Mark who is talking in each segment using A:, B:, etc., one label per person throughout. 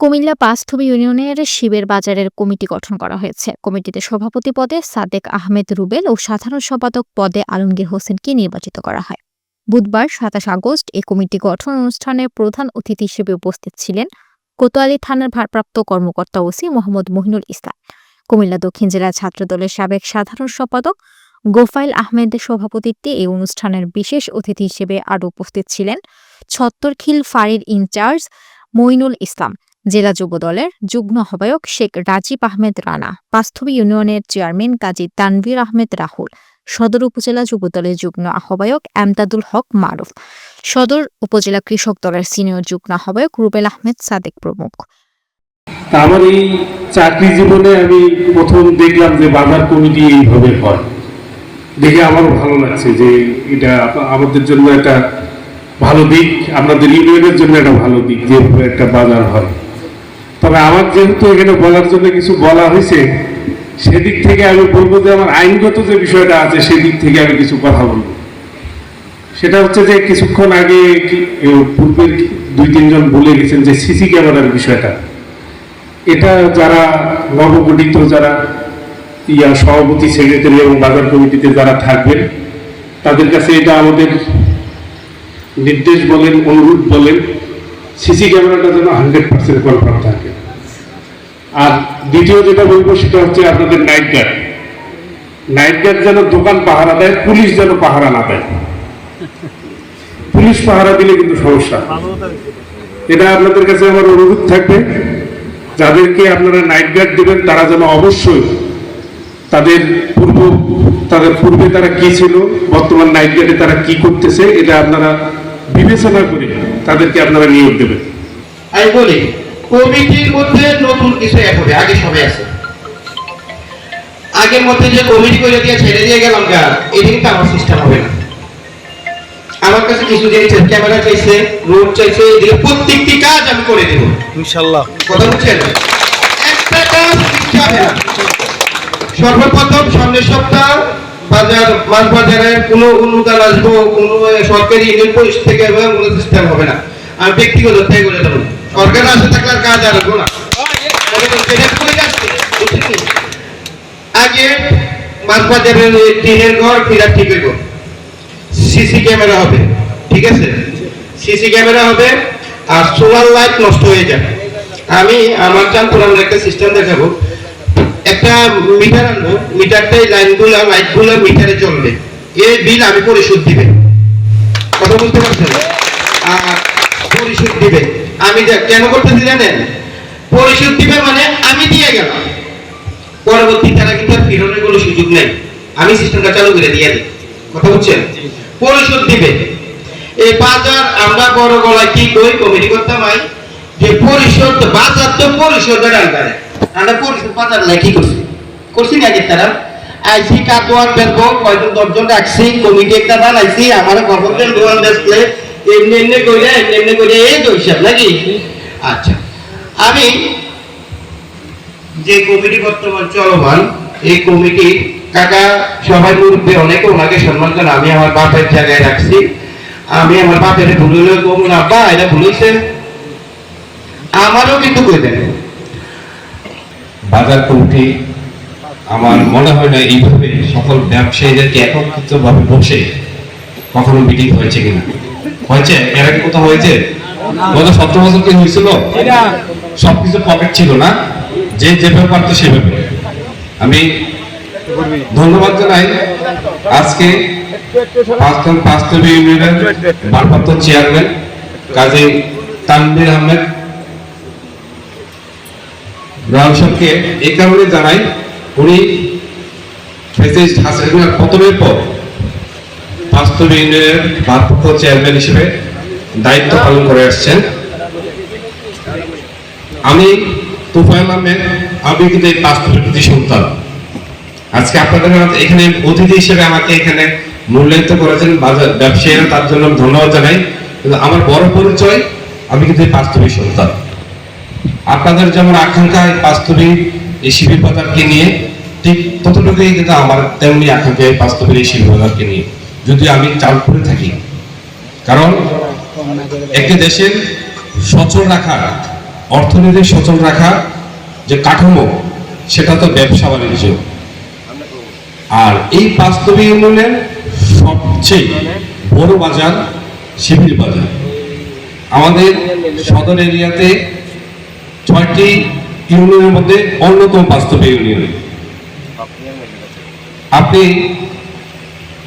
A: কুমিল্লা পাঁচথবি ইউনিয়নের শিবের বাজারের কমিটি গঠন করা হয়েছে। কমিটিতে সভাপতি পদে সাদেক আহমেদ রুবেল ও সাধারণ সম্পাদক পদে আলমগীর হোসেনকে নির্বাচিত করা হয়। বুধবার সাতাশ আগস্ট এই কমিটি গঠন অনুষ্ঠানে প্রধান অতিথি হিসেবে উপস্থিত ছিলেন কোতোয়ালি থানার ভারপ্রাপ্ত কর্মকর্তা ওসি মোহাম্মদ মহিনুল ইসলাম। কুমিল্লা দক্ষিণ জেলা ছাত্রদলের সাবেক সাধারণ সম্পাদক গোফাইল আহমেদের সভাপতিত্বে এই অনুষ্ঠানের বিশেষ অতিথি হিসেবে আরও উপস্থিত ছিলেন ছত্তরখিল ফাঁড়ির ইনচার্জ মইনুল ইসলাম জেলা যুব দলের যুগ্ম আহ্বায়ক শেখ রাজীব আহমেদ রানা পাস্থবী ইউনিয়নের চেয়ারম্যান কাজী তানভীর আহমেদ রাহুল, সদর উপজেলা যুব দলের যুগ্ম আহ্বায়ক এমদাদুল হক মারুফ, সদর উপজেলা কৃষক দলের সিনিয়র যুগ্ম আহ্বায়ক রুবেল আহমেদ সাদেক প্রমুখ।
B: আমার এই চাকরি জীবনে আমি প্রথম দেখলাম যে বাজার কমিটি এইভাবে হয়। দেখে আমারও ভালো লাগছে যে এটা আমাদের জন্য একটা ভালো দিক আপনাদের ইউনিয়নের জন্য একটা ভালো দিক যে একটা বাজার হয়। তবে আমার যেহেতু এখানে বলার জন্য কিছু বলা হয়েছে, সেদিক থেকে আমি বলব যে আমার আইনগত যে বিষয়টা আছে, সেদিক থেকে আমি কিছু কথা বলব। সেটা হচ্ছে যে কিছুক্ষণ আগে পূর্বের দুই তিনজন বলে গেছেন যে সিসি ক্যামেরার বিষয়টা। এটা যারা নবগঠিত, যারা ইয়া সভাপতি, সেক্রেটারি এবং বাজার কমিটিতে যারা থাকবেন, তাদের কাছে এটা আমাদের নির্দেশ বলেন, অনুরোধ বলেন। সিসি ক্যামেরাটা যেন হান্ড্রেড পার্সেন্ট কনফার্ম থাকে। আর দ্বিতীয় যেটা বলব সেটা হচ্ছে আপনাদের নাইট গার্ড নাইট গার্ড যেন দোকান পাহারা দেয়, পুলিশ যেন পাহারা না দেয়। পুলিশ পাহারা দিলে কিন্তু সমস্যা। এটা আপনাদের কাছে আমার অনুরোধ থাকবে, যাদেরকে আপনারা নাইট গার্ড দেবেন, তারা যেন অবশ্যই তাদের পূর্ব, তাদের পূর্বে তারা কি ছিল, বর্তমান নাইট গার্ডে তারা কি করতেছে, এটা আপনারা বিবেচনা করে তাদেরকে আপনারা নিয়োগ দেবেন।
C: আমি বলি কমিটির মধ্যে নতুন কিছু এক হবে আগে সবাই আছে। আগের মধ্যে যে কমিটি করে দিয়ে ছেড়ে দিয়ে গেলাম গা এটা কিন্তু আমার সিস্টেম হবে না। আমার কাছে কিছু জিনিস ক্যামেরা চাইছে রোড চাইছে এদিকে প্রত্যেকটি কাজ আমি করে দেব।
D: ইনশাল্লাহ।
C: কথা বুঝছেন? একটা কাজ হবে না। সর্বপ্রথম সামনের সপ্তাহ বাজার মাছ বাজারের কোনো অনুদান আসব, কোনো সরকারি ইউনিয়ন থেকে হবে কোনো সিস্টেম হবে না। আমি ব্যক্তিগত থেকে করে দেবো সরকার আসে থাকলে আর কাজ আসব না? আগে টিনের ঘর ফিরার ঠিকের ঘর সিসি ক্যামেরা হবে, ঠিক আছে? সিসি ক্যামেরা হবে আর সোলার লাইট নষ্ট হয়ে যাবে। আমি আমার চান একটা সিস্টেম দেখাবো। একটা মিটার আনব মিটারটাই লাইনগুলো লাইটগুলো মিটারে চলবে। এই বিল আমি পরিশোধ দিবে। কথা বুঝতে পারছেন? আর পরিশোধ দিবে। আমি কেন করতেছি জানেন? পরিশোধ দিবে মানে আমি দিয়ে গেলাম। পরবর্তী তারা কিন্তু আর ফেরনের কোনো সুযোগ নেই। আমি সিস্টেমটা চালু করে দিয়ে দিই। কথা বুঝছেন? পরিশোধ দিবে। এই বাজার আমরা বড় গলায় কি কই? কমিটি করতাম যে পরিশোধ বাজার তো পরিশোধের আন্ডারে। আমরা পরিশোধ করছি? করছি না তারা? আইসি কাটোয়ার বেরবো কয়জন, দশজন রাখছি কমিটি একটা বানাইছি, আমার গভর্নমেন্ট ডিসপ্লে এমনি এমনি এমনি এমনি এই তো হিসাব আচ্ছা। আমি যে কমিটি বর্তমান চলমান, এই কমিটি কাকা সবাই মুরব্বী, অনেকে ওনাকে সম্মান করে, আমি আমার বাপের জায়গায় রাখছি। আমি আমার বাপের ভুল কম না বা এটা ভুল হয়েছে আমারও কিন্তু কই দেন
E: বাজার কমিটি আমার মনে হয় না এইভাবে সকল ব্যবসায়ীদেরকে একত্রিত ভাবে বসে কখনো মিটিং হয়েছে কিনা। হয়েছে? এর আগে কোথাও হয়েছে? গত সতেরো বছর কি হয়েছিল? সবকিছু পকেট ছিল না। যে যেভাবে পারতো সেভাবে আমি ধন্যবাদ জানাই। আজকে পাঁচতবি ইউনিয়নের ভারপ্রাপ্ত চেয়ারম্যান কাজী তানভীর আহমেদ রামসাদকে এই কারণে জানাই, উনি হাসিনার পতনের পর বাস্তব ইউনিয়নের ভারপ্রাপ্ত চেয়ারম্যান হিসেবে দায়িত্ব পালন করে আসছেন। আমি তুফাইল আহমেদ, আমি কিন্তু এই বাস্তবের প্রতি সন্তান। আজকে আপনাদের এখানে অতিথি হিসেবে আমাকে এখানে মূল্যায়িত করেছেন বাজার ব্যবসায়ীরা, তার জন্য ধন্যবাদ জানাই। কিন্তু আমার বড় পরিচয়, আমি কিন্তু এই বাস্তবিক সন্তান। আপনাদের যেমন আকাঙ্ক্ষা বাস্তবিক এই শিবির বাজারকে নিয়ে, ঠিক ততটুকুই কিন্তু আমার তেমনি আকাঙ্ক্ষা এই বাস্তবের এই শিবির বাজারকে নিয়ে। যদি আমি চাল করে থাকি। কারণ একটি দেশের সচল রাখা অর্থনীতি সচল রাখা যে কাঠামো, সেটা তো ব্যবসা বাণিজ্য। আর এই বাস্তবে ইউনিয়নের সবচেয়ে বড় বাজার শিবির বাজার। আমাদের সদর এরিয়াতে ছয়টি ইউনিয়নের মধ্যে অন্যতম বাস্তবে ইউনিয়ন। আপনি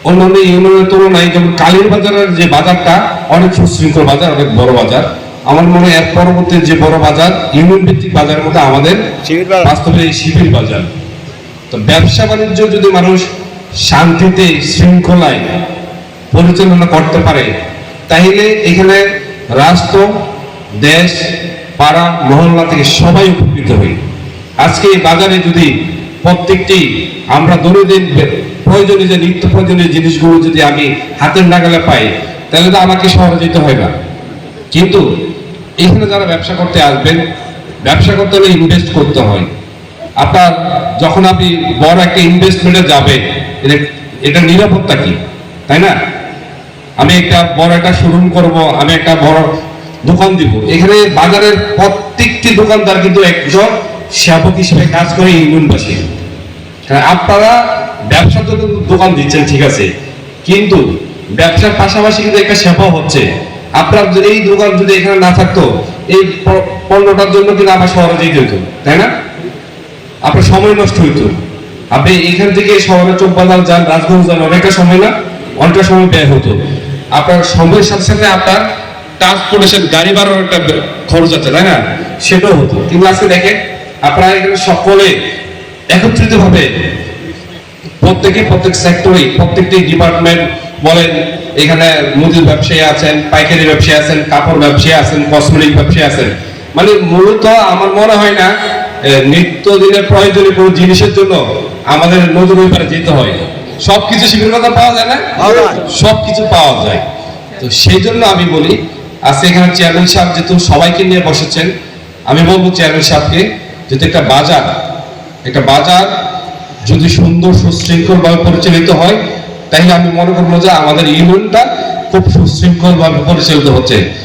E: অন্যান্য ইউনিয়নের তুলনায় যেমন কালীর বাজারের যে বাজারটা অনেক সুশৃঙ্খল বাজার অনেক বড় বাজার। আমার মনে হয় এর পরবর্তী যে বড় বাজার ইউনিয়ন ভিত্তিক বাজারের মধ্যে আমাদের বাস্তবে এই শিবির বাজার। তো ব্যবসা বাণিজ্য যদি মানুষ শান্তিতে শৃঙ্খলায় পরিচালনা করতে পারে তাহলে এখানে রাষ্ট্র দেশ পাড়া মহল্লা থেকে সবাই উপকৃত হই। আজকে এই বাজারে যদি প্রত্যেকটি আমরা দৈনন্দিন প্রয়োজনীয় যে নিত্য প্রয়োজনীয় জিনিসগুলো যদি আমি হাতের নাগালে পাই, তাহলে তো আমাকে শহরে যেতে হয় না। কিন্তু এখানে যারা ব্যবসা করতে আসবেন, ব্যবসা করতে হলে ইনভেস্ট করতে হয়। আপনার যখন আপনি বড় একটা ইনভেস্টমেন্টে যাবে এটা নিরাপত্তা কি? তাই না? আমি একটা বড় একটা শোরুম করব, আমি একটা বড় দোকান দিব। এখানে বাজারের প্রত্যেকটি দোকানদার কিন্তু একজন সেবক হিসেবে কাজ করে ইউনিয়নবাসী হ্যাঁ, আপনারা ব্যবসা তো দোকান দিচ্ছেন ঠিক আছে। কিন্তু ব্যবসার পাশাপাশি কিন্তু একটা সেবা হচ্ছে। আপনার এই দোকান যদি এখানে না থাকতো এই পণ্যটার জন্য কিন্তু আমার শহরে যেতে হতো তাই না? আপনার সময় নষ্ট হইতো। আপনি এখান থেকে শহরে চোখবাজার যান রাজগঞ্জ যান অনেকটা সময় না অনেকটা সময় ব্যয় হতো। আপনার সময়ের সাথে সাথে আপনার ট্রান্সপোর্টেশন গাড়ি ভাড়ার একটা খরচ আছে তাই না? সেটাও হতো। কিন্তু আজকে দেখেন আপনারা এখানে সকলে একত্রিত ভাবে প্রত্যেকে প্রত্যেক সেক্টরে প্রত্যেকটি ডিপার্টমেন্ট বলেন এখানে মুদির ব্যবসায়ী আছেন পাইকারি ব্যবসায়ী আছেন কাপড় ব্যবসায়ী আছেন কসমেটিক ব্যবসায়ী আছেন। মানে মূলত আমার মনে হয় না এ, নিত্যদিনের প্রয়োজনীয় কোনো জিনিসের জন্য আমাদের নদীর ওই পারে যেতে হয়। সবকিছু শিবির কথা পাওয়া যায় না? সবকিছু পাওয়া যায়। তো সেই জন্য আমি বলি আজকে এখানে চেয়ারম্যান সাহেব যেহেতু সবাইকে নিয়ে বসেছেন, আমি বলব চেয়ারম্যান সাহেবকে যেহেতু একটা বাজার একটা বাজার যদি সুন্দর সুশৃঙ্খলভাবে পরিচালিত হয়, তাহলে আমি মনে করব যে আমাদের ইউনিয়নটা খুব সুশৃঙ্খলভাবে পরিচালিত হচ্ছে।